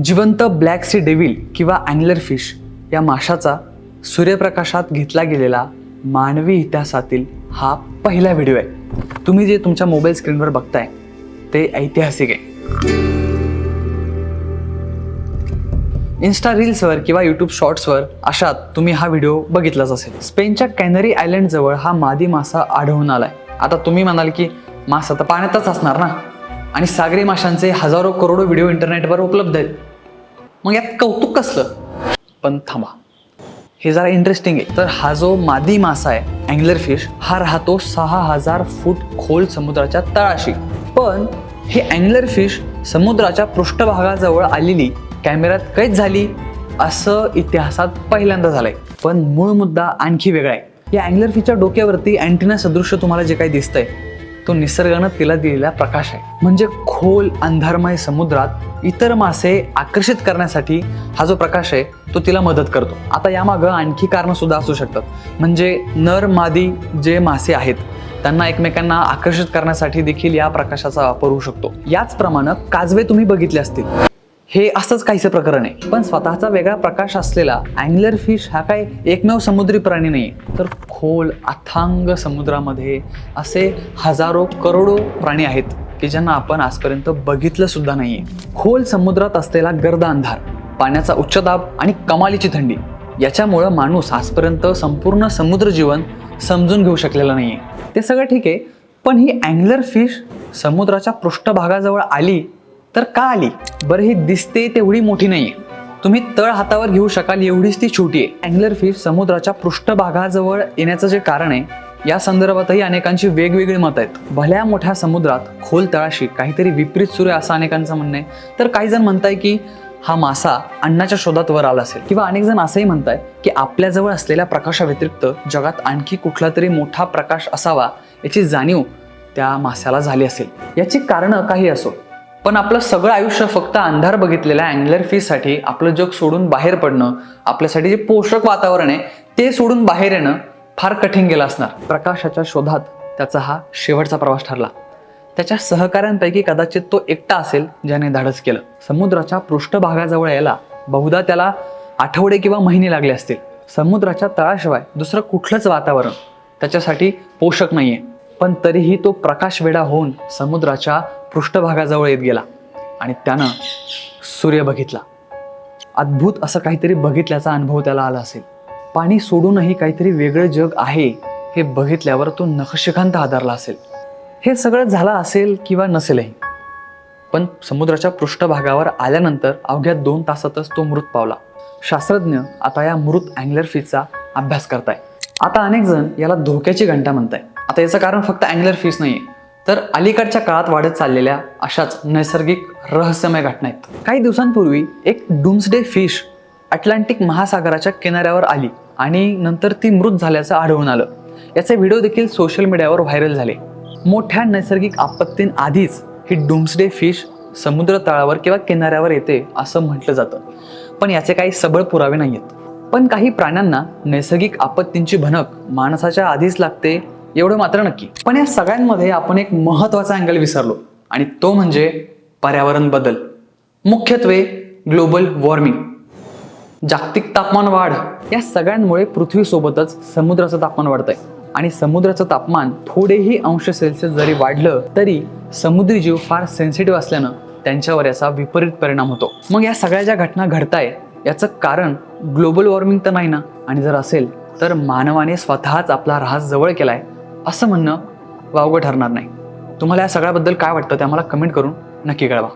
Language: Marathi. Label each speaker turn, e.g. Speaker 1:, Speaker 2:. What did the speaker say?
Speaker 1: जिवंत ब्लॅक सी डेव्हिल किंवा अँगलर फिश या माशाचा सूर्यप्रकाशात घेतला गेलेला मानवी इतिहासातील हा पहिला व्हिडिओ आहे. तुम्ही जे तुमच्या मोबाईल स्क्रीनवर बघताय ते ऐतिहासिक आहे. इन्स्टा रील्सवर किंवा यूट्यूब शॉर्ट्सवर अशात तुम्ही हा व्हिडिओ बघितलाच असेल. स्पेनच्या कॅनरी आयलंडजवळ हा मादी मासा आढळून आलाय. आता तुम्ही म्हणाल की मासा तर पाण्यातच असणार ना? आणि सागरी माशांचे हजारो करोडो व्हिडिओ इंटरनेटवर उपलब्ध आहेत. मग यात कौतुक कसलं? पण थांबा. हे जरा इंटरेस्टिंग आहे. तर हा जो मादी मासा आहे अँगलर फिश हा राहतो सहा हजार फूट खोल समुद्राच्या तळाशी. पण हे अँगलर फिश समुद्राच्या पृष्ठभागाजवळ आलेली कॅमेऱ्यात कैद झाली असं इतिहासात पहिल्यांदा झालंय. पण मूळ मुद्दा आणखी वेगळा आहे. या अँगलर फिशच्या डोक्यावरती अँटिना सदृश्य तुम्हाला जे काही दिसतंय तो निसर्गानं तिला दिलेला प्रकाश आहे. म्हणजे खोल अंधारमय समुद्रात इतर मासे आकर्षित करण्यासाठी हा जो प्रकाश आहे तो तिला मदत करतो. आता यामागं आणखी कारणं सुद्धा असू शकतात. म्हणजे नर मादी जे मासे आहेत त्यांना एकमेकांना आकर्षित करण्यासाठी देखील या प्रकाशाचा वापर होऊ शकतो. याचप्रमाणे काजवे तुम्ही बघितले असतील. हे असंच काहीचं प्रकरण आहे. पण स्वतःचा वेगळा प्रकाश असलेला अँगलर फिश हा काय एकमेव समुद्री प्राणी नाही तर खोल अथांग समुद्रामध्ये असे हजारो करोडो प्राणी आहेत की ज्यांना आपण आजपर्यंत बघितलं सुद्धा नाहीये. खोल समुद्रात असलेला गर्द अंधार पाण्याचा उच्च दाब आणि कमालीची थंडी याच्यामुळं माणूस आजपर्यंत संपूर्ण समुद्र जीवन समजून घेऊ शकलेला नाहीये. ते सगळं ठीक आहे पण ही अँगलर फिश समुद्राच्या पृष्ठभागाजवळ आली तर का आली? बरं ही दिसते तेवढी मोठी नाहीये. तुम्ही तळ हातावर घेऊ शकाल एवढीच ती छोटी आहे. अँगलर फिश समुद्राच्या पृष्ठभागाजवळ येण्याचं जे कारण आहे या संदर्भातही अनेकांची वेगवेगळी मत आहेत. भल्या मोठ्या समुद्रात खोल तळाशी काहीतरी विपरीत सुरू आहे असं अनेकांचं म्हणणं आहे. तर काही जण म्हणताय की हा मासा अन्नाच्या शोधात वर आला असेल. किंवा अनेक जण असंही म्हणताय की आपल्याजवळ असलेल्या प्रकाशाव्यतिरिक्त जगात आणखी कुठला तरी मोठा प्रकाश असावा याची जाणीव त्या मास्याला झाली असेल. याची कारणं काही असो. पण आपलं सगळं आयुष्य फक्त अंधार बघितलेल्या अँगलर फिशसाठी आपलं जग सोडून बाहेर पडणं आपल्यासाठी जे पोषक वातावरण आहे ते सोडून बाहेर येणं फार कठीण गेलं असणार. प्रकाशाच्या शोधात त्याचा हा शेवटचा प्रवास ठरला. त्याच्या सहकाऱ्यांपैकी कदाचित तो एकटा असेल ज्याने धाडस केलं. समुद्राच्या पृष्ठभागाजवळ यायला बहुधा त्याला आठवडे किंवा महिने लागले असतील. समुद्राच्या तळाशिवाय दुसरं कुठलंच वातावरण त्याच्यासाठी पोषक नाहीये. पण तरीही तो प्रकाश वेडा होऊन समुद्राच्या पृष्ठभागाजवळ येत गेला आणि त्यानं सूर्य बघितला. अद्भुत असं काहीतरी बघितल्याचा अनुभव त्याला आला असेल. पाणी सोडूनही काहीतरी वेगळं जग आहे हे बघितल्यावर तो नखशिखांत आधारला असेल. हे सगळं झालं असेल किंवा नसेलही पण समुद्राच्या पृष्ठभागावर आल्यानंतर अवघ्या दोन तासातच तो मृत पावला. शास्त्रज्ञ आता या मृत अँग्लर फिशचा अभ्यास करताय. आता अनेक जण याला धोक्याची घंटा म्हणताय आता याचं कारण फक्त अँग्लर फिश नाही तर अलीकडच्या काळात वाढत चाललेल्या अशाच नैसर्गिक रहस्यमय घटना आहेत. काही दिवसांपूर्वी एक डुम्सडे फिश अटलांटिक महासागराच्या किनाऱ्यावर आली आणि नंतर ती मृत झाल्याचं आढळून आलं. याचे व्हिडिओ देखील सोशल मीडियावर व्हायरल झाले. मोठ्या नैसर्गिक आपत्तींआधीच ही डुम्सडे फिश समुद्र तळावर किंवा किनाऱ्यावर येते असं म्हटलं जातं. पण याचे काही सबळ पुरावे नाही आहेत पण काही प्राण्यांना नैसर्गिक आपत्तींची भनक माणसाच्या आधीच लागते एवढं मात्र नक्की. पण या सगळ्यांमध्ये आपण एक महत्त्वाचा अँगल विसरलो. आणि तो म्हणजे पर्यावरण बदल. मुख्यत्वे ग्लोबल वॉर्मिंग जागतिक तापमान वाढ. या सगळ्यांमुळे पृथ्वीसोबतच समुद्राचं तापमान वाढतंय. आणि समुद्राचं तापमान थोडेही अंश सेल्सिअस जरी वाढलं तरी समुद्री जीव फार सेन्सिटिव्ह असल्यानं त्यांच्यावर याचा विपरीत परिणाम होतो. मग या सगळ्या ज्या घटना घडताय याचं कारण ग्लोबल वॉर्मिंग तर नाही ना? आणि जर असेल तर मानवाने स्वतःच आपला ऱ्हास जवळ केलाय. असं म्हणणं वावगं ठरणार नाही. तुम्हाला या सगळ्याबद्दल काय वाटतं ते आम्हाला कमेंट करून नक्की कळवा.